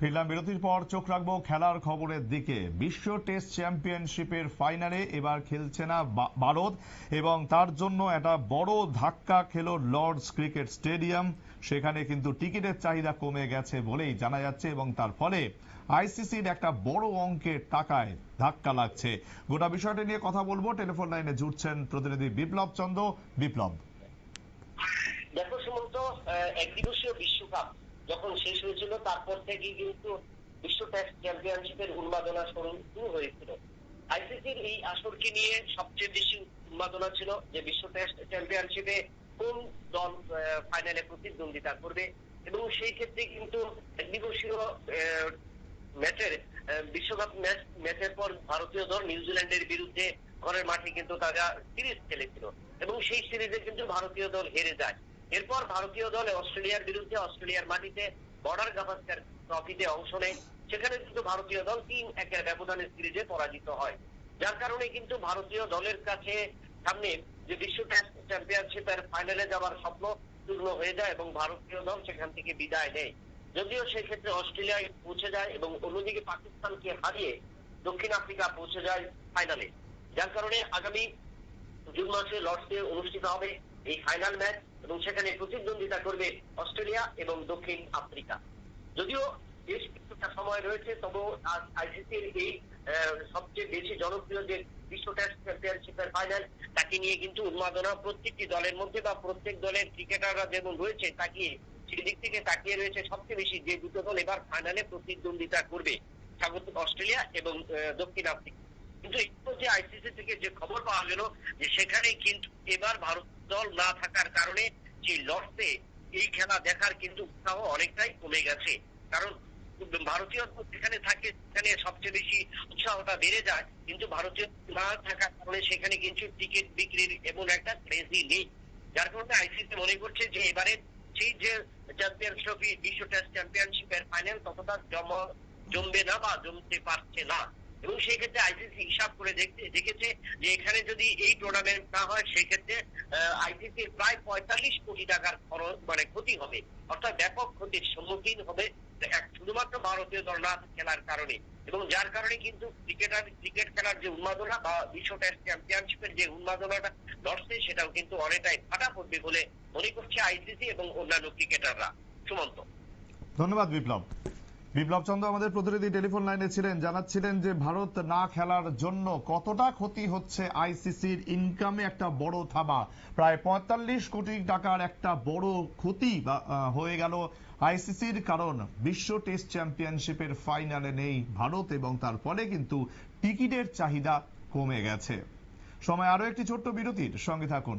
ফিরলাম বিরতির পর, চোখ রাখব খেলার খবরের দিকে। বিশ্ব টেস্ট চ্যাম্পিয়নশিপের ফাইনালে এবার খেলছে না ভারত এবং তার জন্য একটা বড় ধাক্কা খেলো লর্ডস ক্রিকেট স্টেডিয়াম। সেখানে কিন্তু টিকিটের চাহিদা কমে গেছে বলেই জানা যাচ্ছে এবং তার ফলে আইসিসির একটা বড় অঙ্কের টাকায় ধাক্কা লাগছে। গোটা বিষয়টা নিয়ে কথা বলব। টেলিফোন লাইনে জুটছেন প্রতিনিধি বিপ্লব চন্দ্র। বিপ্লব। দেখো সুমন্ত একদিবসীয় বিশ্বকাপ। যখন শেষ হয়েছিল, তারপর থেকেই কিন্তু বিশ্ব টেস্ট চ্যাম্পিয়নশিপের উন্মাদনা শুরু হয়েছিল। আইসিসির এই আসরকে নিয়ে সবচেয়ে বেশি উন্মাদনা ছিল যে বিশ্ব টেস্ট চ্যাম্পিয়নশিপে কোন দল ফাইনালে প্রতিদ্বন্দ্বিতা করবে। এবং সেই ক্ষেত্রে কিন্তু একদিবসীয় ম্যাচের বিশ্বকাপ ম্যাচ, ম্যাচের পর ভারতীয় দল নিউজিল্যান্ডের বিরুদ্ধে ঘরের মাঠে কিন্তু তারা সিরিজ খেলেছিল। এবং সেই সিরিজে কিন্তু ভারতীয় দল হেরে যায়। এরপর ভারতীয় দল অস্ট্রেলিয়ার বিরুদ্ধে অস্ট্রেলিয়ার মাটিতে বর্ডার গাভাস্কার ট্রফিতে অংশ নেয়। সেখানে কিন্তু ভারতীয় দল তিন একের ব্যবধানে সিরিজে পরাজিত হয়। যার কারণে কিন্তু ভারতীয় দলের কাছে সামনে যে বিশ্ব টেস্ট চ্যাম্পিয়নশিপের ফাইনালে যাওয়ার স্বপ্ন পূর্ণ হয়ে যায় এবং ভারতীয় দল সেখান থেকে বিদায় নেয়। যদিও সেক্ষেত্রে অস্ট্রেলিয়ায় পৌঁছে যায় এবং অন্যদিকে পাকিস্তানকে হারিয়ে দক্ষিণ আফ্রিকা পৌঁছে যায় ফাইনালে যার কারণে আগামী জুন মাসে লর্ডসে অনুষ্ঠিত হবে এই ফাইনাল ম্যাচ এবং সেখানে প্রতিদ্বন্দ্বিতা করবে অস্ট্রেলিয়া এবং দক্ষিণ আফ্রিকা। যদিও বেশ কিছুটা সময় রয়েছে তবুও আইসিসির এই সবচেয়ে বেশি জনপ্রিয় যে বিশ্ব টেস্ট চ্যাম্পিয়নশিপের ফাইনাল তাকে নিয়ে কিন্তু উন্মাদনা প্রত্যেকটি দলের মধ্যে বা প্রত্যেক দলের ক্রিকেটাররা যেমন রয়েছে, তাকিয়ে সেদিক থেকে তাকিয়ে রয়েছে সবচেয়ে বেশি যে দুটো দল এবার ফাইনালে প্রতিদ্বন্দ্বিতা করবে, স্বাগতিক অস্ট্রেলিয়া এবং দক্ষিণ আফ্রিকা। কিন্তু এই যে আইসিসি থেকে যে খবর পাওয়া গেল যে সেখানে কিন্তু এবার ভারত দল না থাকার কারণে যে লর্ডসে এই খেলা দেখার কিন্তু উৎসাহ অনেকটাই কমে গেছে। কারণ ভারতীয় যেখানে থাকে, সেখানে সবচেয়ে বেশি উৎসাহটা বেড়ে যায়। কিন্তু ভারতীয় না থাকার কারণে সেখানে কিন্তু টিকিট বিক্রির এমন একটা ক্রেজি নেই যার কারণে আইসিসি মনে করছে যে এবারে সেই যে চ্যাম্পিয়ন ট্রফি বিশ্ব টেস্ট চ্যাম্পিয়নশিপের ফাইনাল ততটা জম, জমবে না বা জমতে পারছে না। এবং সেই ক্ষেত্রে আইসিসি হিসাব করে দেখতে, দেখেছে যে এখানে যদি এই টুর্নামেন্ট না হয় সেই ক্ষেত্রে আইসিসির প্রায় পঁয়তাল্লিশ কোটি টাকার খরচ মানে ক্ষতি হবে। অর্থাৎ ব্যাপক ক্ষতির সম্মুখীন হবে শুধুমাত্র ভারতীয় দল না খেলার কারণে। এবং যার কারণে কিন্তু ক্রিকেটার, ক্রিকেট খেলার যে উন্মাদনা বা বিশ্ব টেস্ট চ্যাম্পিয়নশিপের যে উন্মাদনাটা লড়ছে সেটাও কিন্তু অনেকটাই ফাটা পড়বে বলে মনে করছে আইসিসি এবং অন্যান্য ক্রিকেটাররা। সুমন্ত। ধন্যবাদ, বিপ্লব। বিপ্লব চন্দ্র আমাদের প্রতিনিধি টেলিফোন লাইনে ছিলেন, জানাচ্ছিলেন যে ভারত না খেলার জন্য কতটা ক্ষতি হচ্ছে আইসিসির ইনকামে একটা বড় থাবা। প্রায় পঁয়তাল্লিশ কোটি টাকার একটা বড় ক্ষতি হয়ে গেল আইসিসির কারণ। বিশ্ব টেস্ট চ্যাম্পিয়নশিপের ফাইনালে নেই ভারত এবং তার ফলে কিন্তু টিকিটের চাহিদা কমে গেছে। সময় আরও একটি ছোট্ট বিরতির সঙ্গে থাকুন।